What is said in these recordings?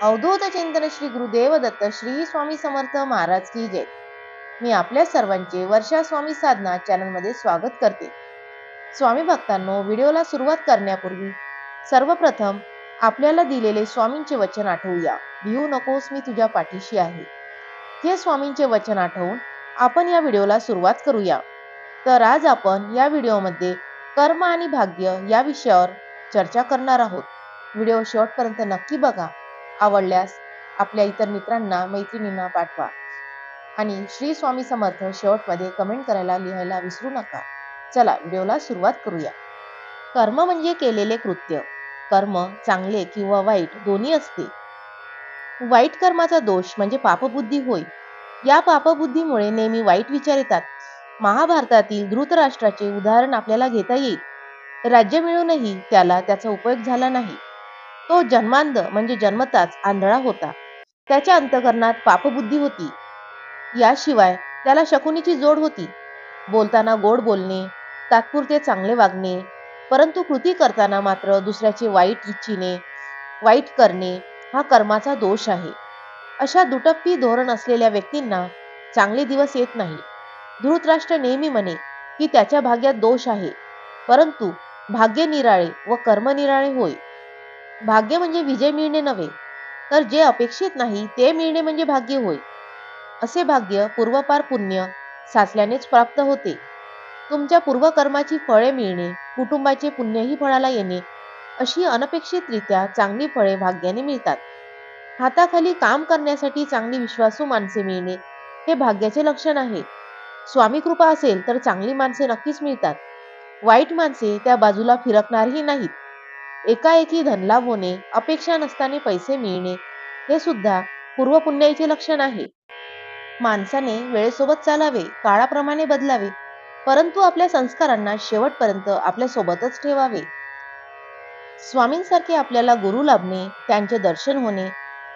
अवधूत चिंतन श्री गुरुदेव दत्त श्री स्वामी समर्थ महाराज की जय. मी आपल्या सर्वांचे वर्षा स्वामी साधना चॅनलमध्ये स्वागत करते. स्वामी भक्तांनो व्हिडिओला सुरुवात करण्यापूर्वी सर्वप्रथम आपल्याला दिलेले स्वामींचे वचन आठवूया. भिवू नकोस मी तुझ्या पाठीशी आहे. हे स्वामींचे वचन आठवून आपण या व्हिडिओला सुरुवात करूया. तर आज आपण या व्हिडिओमध्ये कर्म आणि भाग्य या विषयावर चर्चा करणार आहोत. व्हिडिओ शेवटपर्यंत नक्की बघा. आवडल्यास आपल्या इतर मित्रांना मैत्रिणींना पाठवा. आणि श्री स्वामी समर्थ शेवटमध्ये कमेंट करायला लिहायला विसरू नका. चला व्हिडिओला सुरुवात करूया. कर्म म्हणजे केलेले कृत्य. कर्म चांगले किंवा वाईट दोन्ही असते. वाईट कर्माचा दोष म्हणजे पापबुद्धी होय. या पापबुद्धीमुळे नेहमी वाईट विचार येतात. महाभारतातील धृतराष्ट्राचे उदाहरण आपल्याला घेता येईल. राज्य मिळूनही त्याला त्याचा उपयोग झाला नाही. तो जन्मांध म्हणजे जन्मताच आंधळा होता. त्याच्या अंतकरणात पापबुद्धी होती. याशिवाय त्याला शकुनीची जोड होती. बोलताना गोड बोलणे तात्पुरते चांगले वागणे परंतु कृती करताना मात्र दुसऱ्याचे वाईट इच्छिणे वाईट करणे हा कर्माचा दोष आहे. अशा दुटप्पी धोरण असलेल्या व्यक्तींना चांगले दिवस येत नाही. धृतराष्ट्र नेहमी म्हणे की त्याच्या भाग्यात दोष आहे परंतु भाग्य निराळे व कर्म निराळे होय. भाग्य म्हणजे विजय मिळणे नव्हे तर जे अपेक्षित नाही ते मिळणे म्हणजे भाग्य होय. असे भाग्य पूर्वपार पुण्य साचल्यानेच प्राप्त होते. तुमच्या पूर्वकर्माची फळे मिळणे कुटुंबाचे पुण्यही फळाला येणे अशी अनपेक्षितरित्या चांगली फळे भाग्याने मिळतात. हाताखाली काम करण्यासाठी चांगली विश्वासू माणसे मिळणे हे भाग्याचे लक्षण आहे. स्वामी कृपा असेल तर चांगली माणसे नक्कीच मिळतात. वाईट माणसे त्या बाजूला फिरकणारही नाहीत. एकाएकी धनलाभ होणे अपेक्षा नसताना पैसे मिळणे हे सुद्धा पूर्वपुण्याईचे लक्षण आहे. माणसाने वेळेसोबत चालावे काळाप्रमाणे बदलावे परंतु आपल्या संस्कारांना शेवटपर्यंत आपल्या सोबतच ठेवावे. स्वामींसारखे आपल्याला गुरु लाभणे त्यांचे दर्शन होणे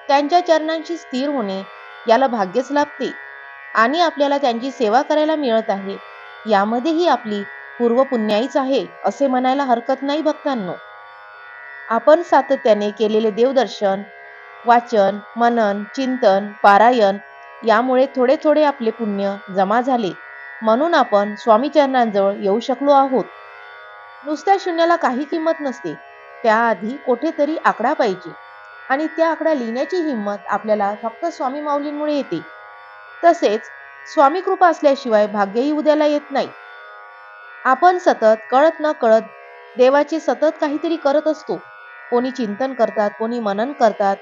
त्यांच्या चरणांशी स्थिर होणे याला भाग्यच लाभते आणि आपल्याला त्यांची सेवा करायला मिळत आहे. यामध्येही आपली पूर्वपुण्याईच आहे असे म्हणायला हरकत नाही भक्तांनो. आपण सातत्याने केलेले देवदर्शन वाचन मनन चिंतन पारायण यामुळे थोडे थोडे आपले पुण्य जमा झाले. म्हणून आपण स्वामीचरणांजवळ येऊ शकलो आहोत. नुसत्या शून्याला काही किंमत नसते. त्याआधी कुठेतरी आकडा पाहिजे आणि त्या आकडा लिहिण्याची हिंमत आपल्याला फक्त स्वामी माऊलींमुळे येते. तसेच स्वामी कृपा असल्याशिवाय भाग्यही उद्याला येत नाही. आपण सतत कळत न कळत देवाचे सतत काहीतरी करत असतो. कोणी चिंतन करतात कोणी मनन करतात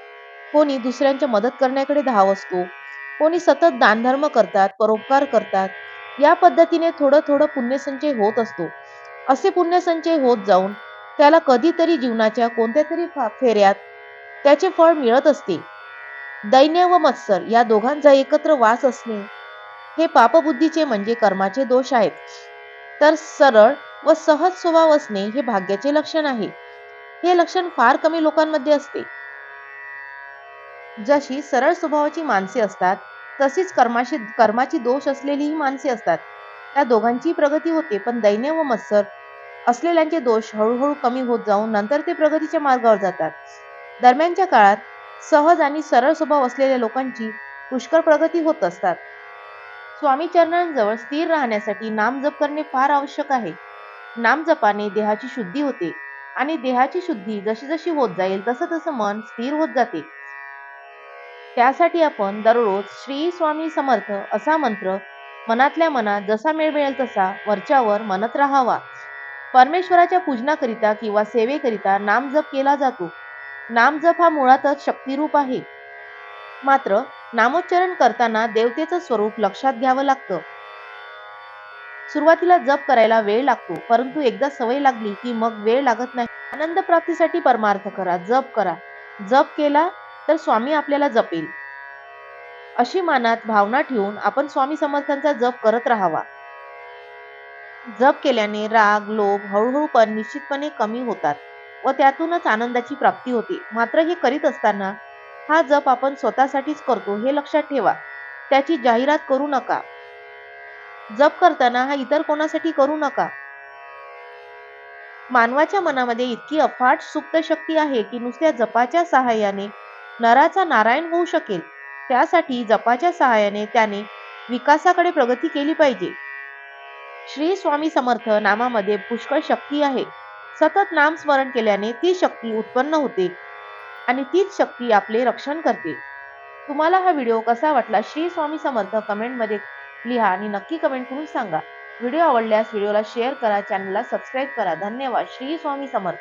कोणी दुसऱ्यांच्या मदत करण्याकडे धाव असतो कोणी सतत दानधर्म करतात परोपकार करतात या पद्धतीने थोडं थोडं पुण्यसंचय होत असतो. असे पुण्यसंचय होत जाऊन त्याला कधीतरी जीवनाच्या कोणत्या तरी फेऱ्यात त्याचे फळ मिळत असते. दैन्य व मत्सर या दोघांचा एकत्र वास असणे हे पापबुद्धीचे म्हणजे कर्माचे दोष आहेत. तर सरळ व सहज स्वभाव असणे हे भाग्याचे लक्षण आहे. हे लक्षण फार कमी लोकांमध्ये असते. जशी सरळ स्वभावाची माणसे असतात तशीच कर्माशी कर्माची दोष असलेलीही माणसे असतात. त्या दोघांची प्रगती होते पण दैन्य व मत्सर असलेल्यांचे दोष हळूहळू कमी होत जाऊन नंतर ते प्रगतीच्या मार्गावर जातात. दरम्यानच्या काळात सहज आणि सरळ स्वभाव असलेल्या लोकांची पुष्कळ प्रगती होत असतात. स्वामी चरणांजवळ स्थिर राहण्यासाठी नाम जप करणे फार आवश्यक आहे. नाम जपाने देहाची शुद्धी होते. आणि देहाची शुद्धी जशी जशी होत जाईल तसं तसं मन स्थिर होत जाते. त्यासाठी आपण दररोज श्री स्वामी समर्थ असा मंत्र मनातल्या मनात जसा मेळ मिळेल तसा वरच्यावर म्हणत राहावा. परमेश्वराच्या पूजनाकरिता किंवा सेवेकरिता नाम जप केला जातो. नाम जप हा मुळातच शक्तिरूप आहे. मात्र नामोच्चारण करताना देवतेचं स्वरूप लक्षात घ्यावं लागतं. सुरुवातीला जप करायला वेळ लागतो परंतु एकदा सवय लागली की मग वेळ लागत नाही. आनंद प्राप्तीसाठी परमार्थ करा जप करा. जप केला तर स्वामी आपल्याला जपेल. अशी मनात भावना ठेवून आपण स्वामी समर्थांचा जप करत राहावा. जप केल्याने राग लोभ हळूहळू पण निश्चितपणे कमी होतात व त्यातूनच आनंदाची प्राप्ती होते. मात्र हे करीत असताना हा जप आपण स्वतःसाठीच करतो हे लक्षात ठेवा. त्याची जाहिरात करू नका. जप करताना हा इतर कोणासाठी करू नका. मानवाच्या मनामध्ये इतकी अफाट सुप्त शक्ती आहे की नुसत्या जपाच्या सहाय्याने नराचा नारायण होऊ शकेल. त्यासाठी जपाच्या सहाय्याने त्याने विकासाकडे प्रगती केली पाहिजे. श्री स्वामी समर्थ नामामध्ये पुष्कळ शक्ती आहे. सतत नाम स्मरण केल्याने ती शक्ती उत्पन्न होते आणि तीच शक्ती आपले रक्षण करते. तुम्हाला हा व्हिडिओ कसा वाटला? श्री स्वामी समर्थ कमेंटमध्ये लिहा आणि नक्की कमेंट करून सांगा. व्हिडिओ आवडल्यास व्हिडिओला शेअर करा चॅनलला सबस्क्राईब करा. धन्यवाद. श्री स्वामी समर्थ.